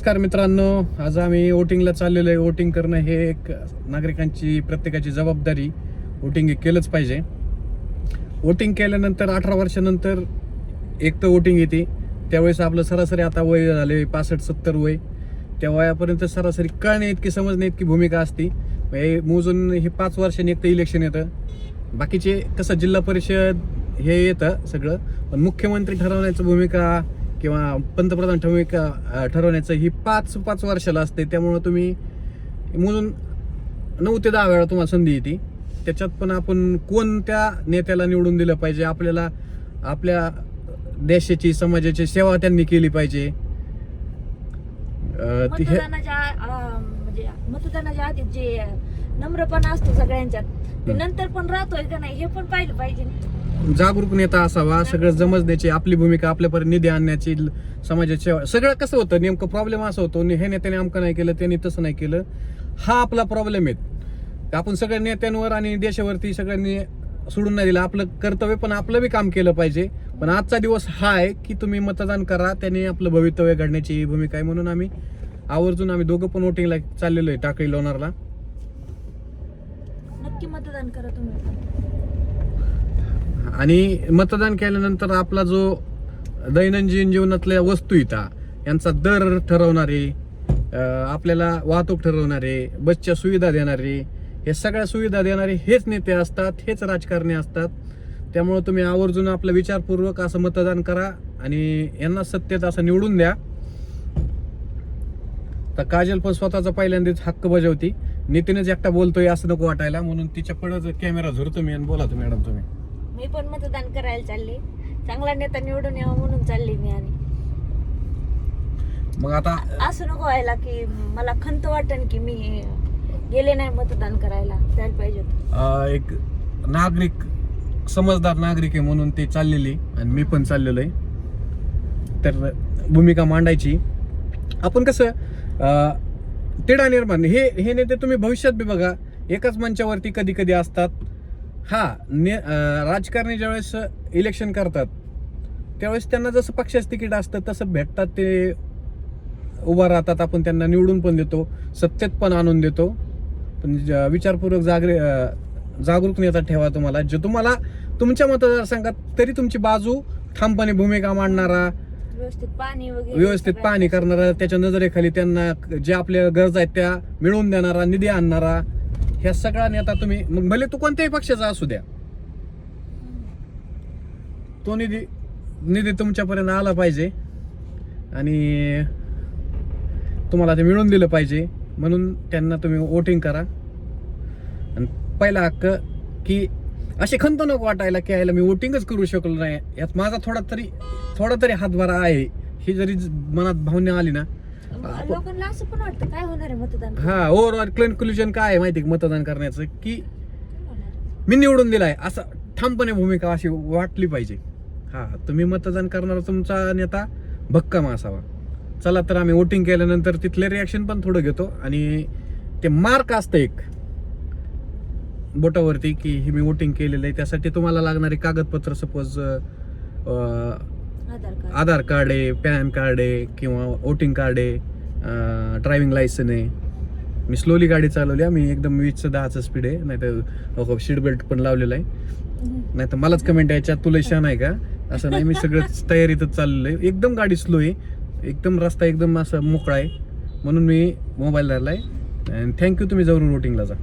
नमस्कार मित्रांनो आज आम्ही वोटिंगला चाललेलो आहे. वोटिंग करणं हे एक नागरिकांची प्रत्येकाची जबाबदारी. वोटिंग हे केलंच पाहिजे. वोटिंग केल्यानंतर अठरा वर्षानंतर एक तर वोटिंग येते. त्यावेळेस आपलं सरासरी आता वय झाले पासष्ट सत्तर वय. त्या वयापर्यंत सरासरी कळणे इतकी समजणे इतकी भूमिका असते. हे मोजून हे पाच वर्षांनी एक तर इलेक्शन येतं. बाकीचे कसं जिल्हा परिषद हे येतं सगळं. पण मुख्यमंत्री ठरवण्याचं भूमिका किंवा पंतप्रधान भूमिका अं, ठरवण्याचं ही पाच पाच वर्षाला असते. त्यामुळं तुम्ही मोजून नऊ ते दहा वेळा तुम्हाला संधी येते. त्याच्यात पण आपण कोणत्या नेत्याला निवडून दिलं पाहिजे? आपल्याला आपल्या देशाची समाजाची सेवा त्यांनी केली पाहिजे. मतदानाच्या म्हणजे आधी जे नम्रपणा असतो सगळ्यांच्यात. नंतर पण राहतोय का नाही हे पण पाहिलं पाहिजे. जागरूक नेता असावा सगळं समजण्याची आपली भूमिका आपल्यापर्यंत निधी आणण्याची समाजाची सगळं कसं होतं? नेमकं प्रॉब्लेम असं होतो हे नेत्याने अमकं नाही केलं त्यांनी तसं नाही केलं. हा आपला प्रॉब्लेम आहे. आपण सगळ्या नेत्यांवर आणि देशावरती सगळ्यांनी सोडून नाही दिलं. आपलं कर्तव्य पण आपलं बी काम केलं पाहिजे. पण आजचा दिवस हा आहे की तुम्ही मतदान करा त्याने आपलं भवितव्य घडण्याची भूमिका आहे म्हणून आम्ही आवर्जून आम्ही दोघं पण वोटिंगला चाललेलो आहे टाकळी लोणारला. नक्की मतदान करा तुम्ही. आणि मतदान केल्यानंतर आपला जो दैनंदिन जीवनातल्या वस्तू इथं यांचा दर ठरवणारे आपल्याला वाहतूक ठरवणारे बसच्या सुविधा देणारे हे सगळ्या सुविधा देणारे हेच नेते असतात हेच राजकारणी असतात. त्यामुळं तुम्ही आवर्जून आपलं विचारपूर्वक असं मतदान करा आणि यांना सत्तेत असं निवडून द्या. तर काजल पण स्वतःचा पहिल्यांदाच हक्क बजावती. नितीनच एकटा बोलतोय असं नको वाटायला म्हणून तिच्या पडत कॅमेरा झुरतो मी आणि बोला तुम्ही मॅडम तुम्ही. मी पण मतदान करायला चालले. चांगला नेता निवडून यावा म्हणून चालले मी आणि. मग आता असं नको व्हायला की मला खंत वाटन की मी गेले नाही मतदान करायला. जायला पाहिजे होतं. अं, एक नागरिक समजदार नागरिक आहे म्हणून ते चाललेली आणि मी पण चाललेलो आहे तर भूमिका मांडायची. आपण कसं अं, तिढा निर्माण हे हे नेते तुम्ही भविष्यात बी बघा एकाच मंचावरती कधी कधी असतात. हा ने राजकारणी ज्यावेळेस इलेक्शन करतात त्यावेळेस त्यांना जसं पक्षाचं तिकीट असतं तसं भेटतात ते उभा राहतात. आपण त्यांना निवडून पण देतो सत्तेत पण आणून देतो. पण ज- विचारपूर्वक जागरे जागरूक नेता ठेवा तुम्हाला. जो तुम्हाला तुमच्या मतदारसंघात तरी तुमची बाजू ठामपणे भूमिका मांडणारा व्यवस्थित पाणी व्यवस्थित पाहणी करणारा त्याच्या नजरेखाली त्यांना ज्या आपल्या गरजा आहेत त्या मिळवून देणारा निधी आणणारा ह्या सगळ्या नेता तुम्ही मग भले तू कोणत्याही पक्षाचा असू द्या. तो निधी निधी तुमच्यापर्यंत आला पाहिजे. आणि तुम्हाला ते मिळून दिलं पाहिजे. म्हणून त्यांना तुम्ही वोटिंग करा. आणि पहिला हक्क की असे खंत नको वाटायला की यायला मी वोटिंगच करू शकलो नाही. यात माझा थोडा तरी थोडा तरी हातभार आहे. ही जरी मनात भावना आली ना लोकांना असं पण वाटतं काय होणार आहे मतदान? हा ओव्हरऑल कन्क्लुजन काय आहे माहिती आहे का मतदान करण्याचं की? मी निवडून दिलाय असं ठामपणे भूमिका अशी वाटली पाहिजे हा तुम्ही मतदान करणारा तुमचा नेता भक्कम असावा चला तर आम्ही वोटिंग केल्यानंतर तिथले रिॲक्शन पण थोडं घेतो आणि ते मार्क असतं एक बोटावरती की हे मी वोटिंग केलेलं आहे त्यासाठी तुम्हाला लागणारे कागदपत्र सपोज आधार कार्ड. आहे पॅन कार्ड आहे किंवा वोटिंग कार्ड आहे ड्रायव्हिंग लायसन आहे. मी स्लोली गाडी चालवली आहे. मी एकदम वीसचं दहाचं स्पीड आहे. नाही तर सीट बेल्ट पण लावलेला आहे. नाही तर मलाच कमेंट यायच्या तुला शान आहे का? असं नाही मी सगळं तयारीतच चाललेलं आहे एकदम गाडी स्लो आहे. एकदम रस्ता एकदम असं मोकळा आहे. म्हणून मी मोबाईल धरला आहे थँक्यू तुम्ही जरूर वोटिंगला जा.